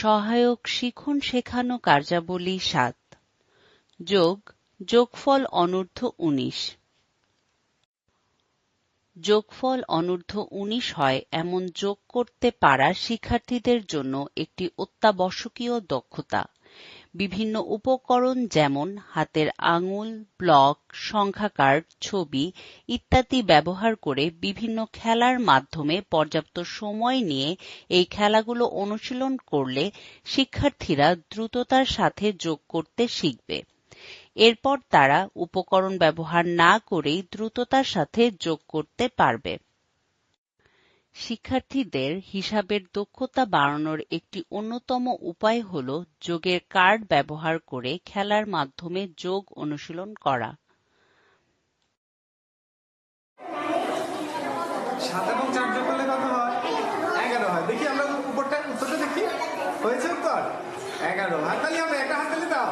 সহায়ক শিখন শেখানো কার্যাবলী সাত। যোগ, যোগফল অনূর্ধ্ব উনিশ। যোগফল অনূর্ধ্ব উনিশ হয় এমন যোগ করতে পারা শিক্ষার্থীদের জন্য একটি অত্যাবশ্যকীয় দক্ষতা। বিভিন্ন উপকরণ যেমন হাতের আঙুল, ব্লক সংখ্যা কার্ড ছবি ইত্যাদি ব্যবহার করে বিভিন্ন খেলার মাধ্যমে পর্যাপ্ত সময় নিয়ে এই খেলাগুলো অনুশীলন করলে শিক্ষার্থীরা দ্রুততার সাথে যোগ করতে শিখবে। এরপর তারা উপকরণ ব্যবহার না করেই দ্রুততার সাথে যোগ করতে পারবে। শিক্ষার্থীদের হিসাবের দক্ষতা বাড়ানোর একটি অন্যতম উপায় হল যোগের কার্ড ব্যবহার করে খেলার মাধ্যমে যোগ অনুশীলন করা। দেখি আমরা উপরটা, উত্তরটা দেখি। হয়েছে উত্তর? এগারো একটা দাও।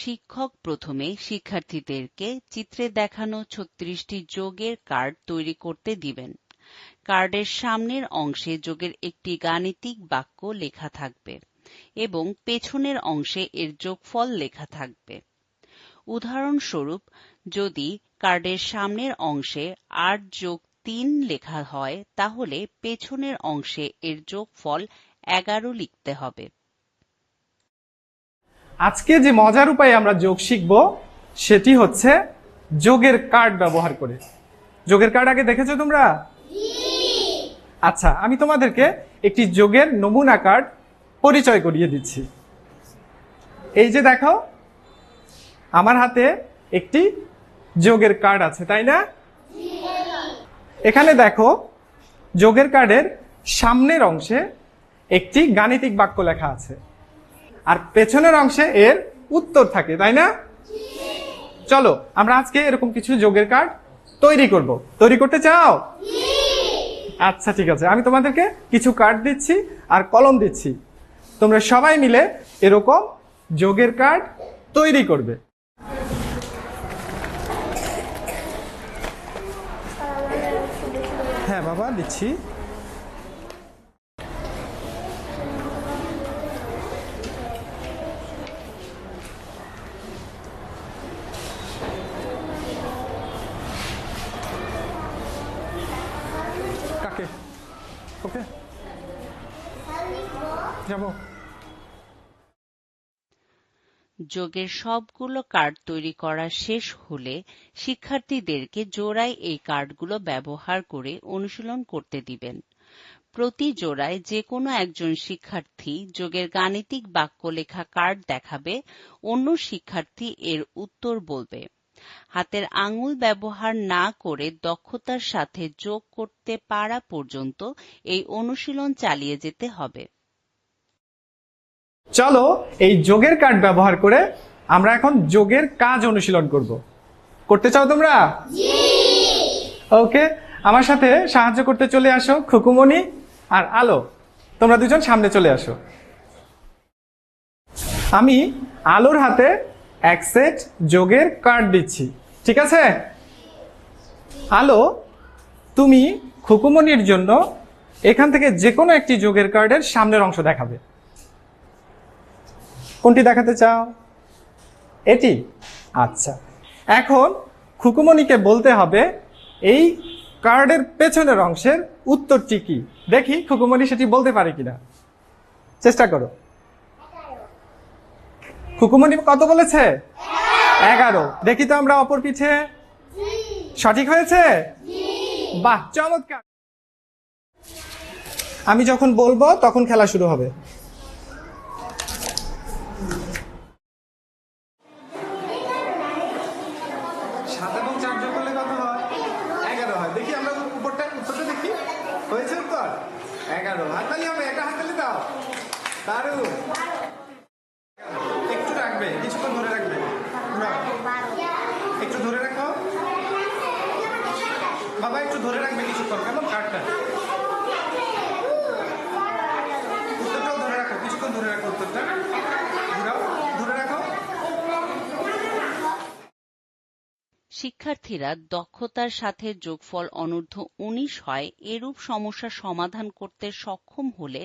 শিক্ষক প্রথমে শিক্ষার্থীদেরকে চিত্রে দেখানো ছত্রিশটি যোগের কার্ড তৈরি করতে দিবেন। কার্ডের সামনের অংশে যোগের একটি গাণিতিক বাক্য লেখা থাকবে এবং পেছনের অংশে এর যোগফল লেখা থাকবে। উদাহরণস্বরূপ, যদি কার্ডের সামনের অংশে আট যোগ তিন লেখা হয়, তাহলে পেছনের অংশে এর যোগফল এগারো লিখতে হবে। আজকে যে মজার উপায়ে আমরা যোগ শিখব সেটি হচ্ছে যোগের কার্ড ব্যবহার করে। যোগের কার্ড আগে দেখেছ তোমরা? আচ্ছা আমি তোমাদেরকে একটি যোগের নমুনা কার্ড পরিচয় করিয়ে দিচ্ছি। এই যে দেখো আমার হাতে একটি যোগের কার্ড আছে তাই না? এখানে দেখো যোগের কার্ডের সামনের অংশে একটি গাণিতিক বাক্য লেখা আছে। আর পেছনের অংশে এর উত্তর থাকে, তাই না? চলো, আমরা আজকে এরকম কিছু যোগের কার্ড তৈরি করব। তৈরি করতে চাও? আচ্ছা ঠিক আছে। আমি তোমাদেরকে কিছু কার্ড দিচ্ছি আর কলম দিচ্ছি। তোমরা সবাই মিলে এরকম যোগের কার্ড তৈরি করবে। হ্যাঁ বাবা, দিচ্ছি কাকে ওকে যাব। যোগের সবগুলো কার্ড তৈরি করা শেষ হলে শিক্ষার্থীদেরকে জোড়ায় এই কার্ডগুলো ব্যবহার করে অনুশীলন করতে দিবেন। প্রতি জোড়ায় যে কোনো একজন শিক্ষার্থী যোগের গাণিতিক বাক্য লেখা কার্ড দেখাবে, অন্য শিক্ষার্থী এর উত্তর বলবে। হাতের আঙুল ব্যবহার না করে দক্ষতার সাথে যোগ করতে পারা পর্যন্ত এই অনুশীলন চালিয়ে যেতে হবে। চলো এই যোগের কার্ড ব্যবহার করে আমরা এখন যোগের কাজ অনুশীলন করব। করতে চাও তোমরা? ওকে আমার সাথে সাহায্য করতে চলে আসো খুকুমনি আর আলো। তোমরা দুজন সামনে চলে আসো। আমি আলোর হাতে এক সেট যোগের কার্ড দিচ্ছি ঠিক আছে? আলো তুমি খুকুমনির জন্য এখান থেকে যে কোনো একটি যোগের কার্ডের সামনের অংশ দেখাবে। কোনটি দেখাতে চাও? এটি। আচ্ছা। এখন খুকুমনিকে বলতে হবে, এই কার্ডের পেছনের অংশের উত্তরটি কি? দেখি খুকুমনি সেটি বলতে পারে কিনা। চেষ্টা করো। খুকুমনি কত বলেছে? এগারো। দেখি তো আমরা অপর পিছে। সঠিক হয়েছে? বাহ, চমৎকার। আমি যখন বলব, তখন খেলা শুরু হবে সাত এবং চার যোগ করলে কত হয় এগারো হয় দেখি আমরা উপরটা উত্তরটা দেখি হয়েছে উত্তর এগারো হাততালি হবে একটা হাততালি দাও দারুণ একটু রাখবে কিছুক্ষণ ধরে রাখবে না, একটু ধরে রাখো। বাবা, একটু ধরে রাখবে কিছুক্ষণ, কেমন কার্ডটা উত্তরটাও ধরে রাখো, কিছুক্ষণ ধরে রাখো উত্তরটা। শিক্ষার্থীরা দক্ষতার সাথে যোগফল অনূর্ধ্ব উনিশ হয়, এরূপ সমস্যা সমাধান করতে সক্ষম হলে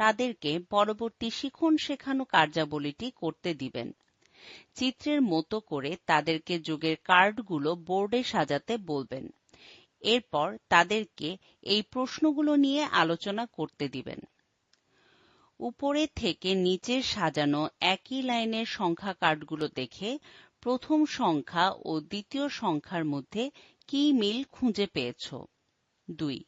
তাদেরকে পরবর্তী শিখন শেখানো কার্যাবলীটি করতে দিবেন। চিত্রের মতো করে তাদেরকে যোগের কার্ডগুলো বোর্ডে সাজাতে বলবেন। এরপর তাদেরকে এই প্রশ্নগুলো নিয়ে আলোচনা করতে দিবেন। উপরে থেকে নিচে সাজানো একই লাইনের সংখ্যা কার্ডগুলো দেখে প্রথম সংখ্যা ও দ্বিতীয় সংখ্যার মধ্যে কি মিল খুঁজে পেয়েছ? দুই।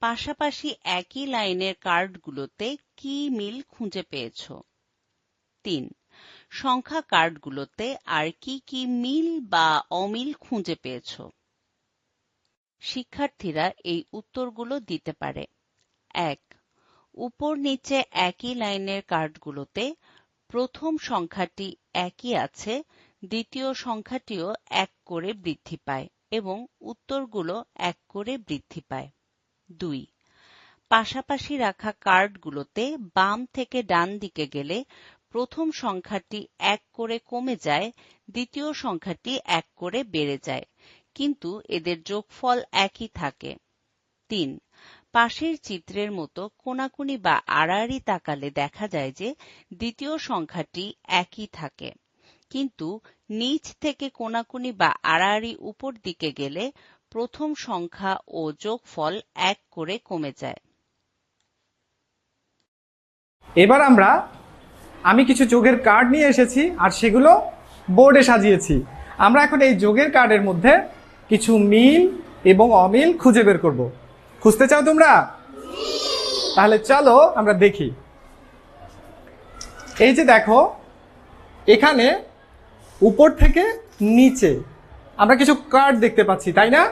পাশাপাশি একই লাইনের কার্ডগুলোতে কি মিল খুঁজে পেয়েছ? তিন। সংখ্যা কার্ডগুলোতে আর কি কি মিল বা অমিল খুঁজে পেয়েছ? শিক্ষার্থীরা এই উত্তরগুলো দিতে পারে। এক, উপর নিচে একই লাইনের কার্ডগুলোতে প্রথম সংখ্যাটি একই আছে, দ্বিতীয় সংখ্যাটিও এক করে বৃদ্ধি পায় এবং উত্তরগুলো এক করে বৃদ্ধি পায়। দুই, পাশাপাশি রাখা কার্ডগুলোতে বাম থেকে ডান দিকে গেলে প্রথম সংখ্যাটি এক করে কমে যায়, দ্বিতীয় সংখ্যাটি এক করে বেড়ে যায়। কিন্তু এদের যোগফল একই থাকে। তিন, পাশের চিত্রের মতো কোনাকুনি বা আড়াআড়ি তাকালে দেখা যায় যে দ্বিতীয় সংখ্যাটি একই থাকে। কিন্তু নিচ থেকে কোনাকুনি বা আড়াআড়ি উপর দিকে গেলে প্রথম সংখ্যা ও যোগফল এক করে কমে যায়। এবার আমরা আমি কিছু যোগের কার্ড নিয়ে এসেছি আর সেগুলো বোর্ডে সাজিয়েছি। আমরা এখন এই যোগের কার্ডের মধ্যে কিছু মিল এবং অমিল খুঁজে বের করব। খুঁজতে চাও তোমরা? তাহলে চলো আমরা দেখি। এই যে দেখো, এখানে উপর থেকে নিচে আমরা কিছু কার্ড দেখতে পাচ্ছি, তাই না?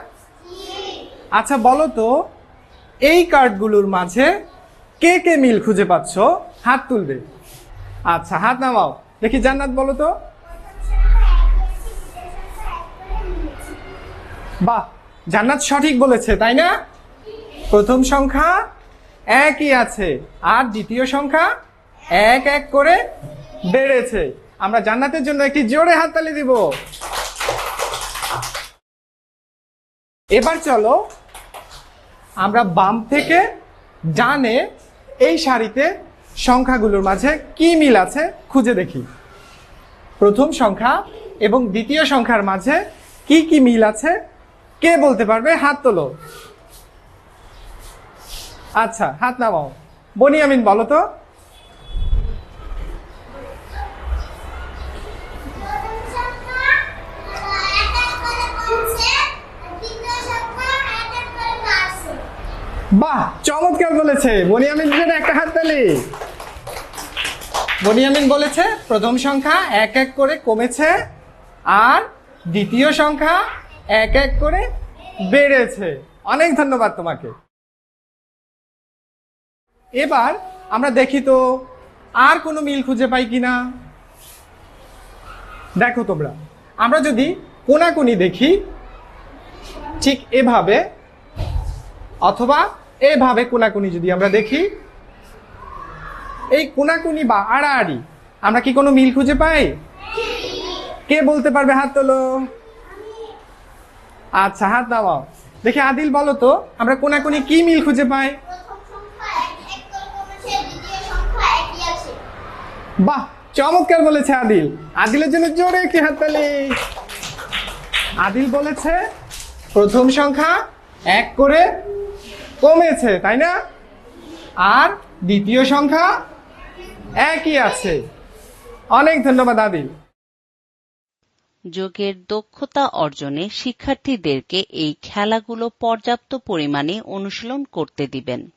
আচ্ছা বলো তো, এই কার্ডগুলোর মাঝে কে কে মিল খুঁজে পাচ্ছ? হাত তুলবে। আচ্ছা হাত নামাও। দেখি জান্নাত বলো তো। বাহ, জান্নাত সঠিক বলেছে, তাই না? প্রথম সংখ্যা একই আছে, আর দ্বিতীয় সংখ্যা এক এক করে বেড়েছে। আমরা জান্নাতের জন্য একটি জোরে হাততালি দিব। এবার চলো, আমরা বাম থেকে ডানে এই সারিতে সংখ্যাগুলোর মাঝে কি মিল আছে খুঁজে দেখি। প্রথম সংখ্যা এবং দ্বিতীয় সংখ্যার মাঝে কি কি মিল আছে কে বলতে পারবে হাত তোলো। আচ্ছা হাত নামাও। বনিয়ামিন, বলো তো। বাহ, চমৎকার বলেছে। জন্য একটা হাততালি বনিয়ামিন বলেছে, প্রথম সংখ্যা এক এক করে কমেছে, আর দ্বিতীয় সংখ্যা এক এক করে বেড়েছে। অনেক ধন্যবাদ তোমাকে। এবার আমরা দেখি তো, আর কোনো মিল খুঁজে পাই কি না দেখো তোমরা, আমরা যদি কোনাকুনি দেখি, ঠিক এভাবে, অথবা এভাবে কোনাকুনি যদি আমরা দেখি এই কোনাকুনি বা আড়াআড়ি, আমরা কি কোনো মিল খুঁজে পাই? কে বলতে পারবে হাত তোলো? আচ্ছা হাত নামাও দেখি আদিল, বলো তো, আমরা কোনাকুনি কি মিল খুঁজে পাই? বাহ, চমৎকার বলেছে আদিল। আদিলের জন্য জোরে একটি হাততালি আদিল বলেছে, প্রথম সংখ্যা এক করে কমেছে, তাই না? আর দ্বিতীয় সংখ্যা একই আছে। অনেক ধন্যবাদ আদি যোগের দক্ষতা অর্জনে শিক্ষার্থীদেরকে এই খেলাগুলো পর্যাপ্ত পরিমাণে অনুশীলন করতে দিবেন।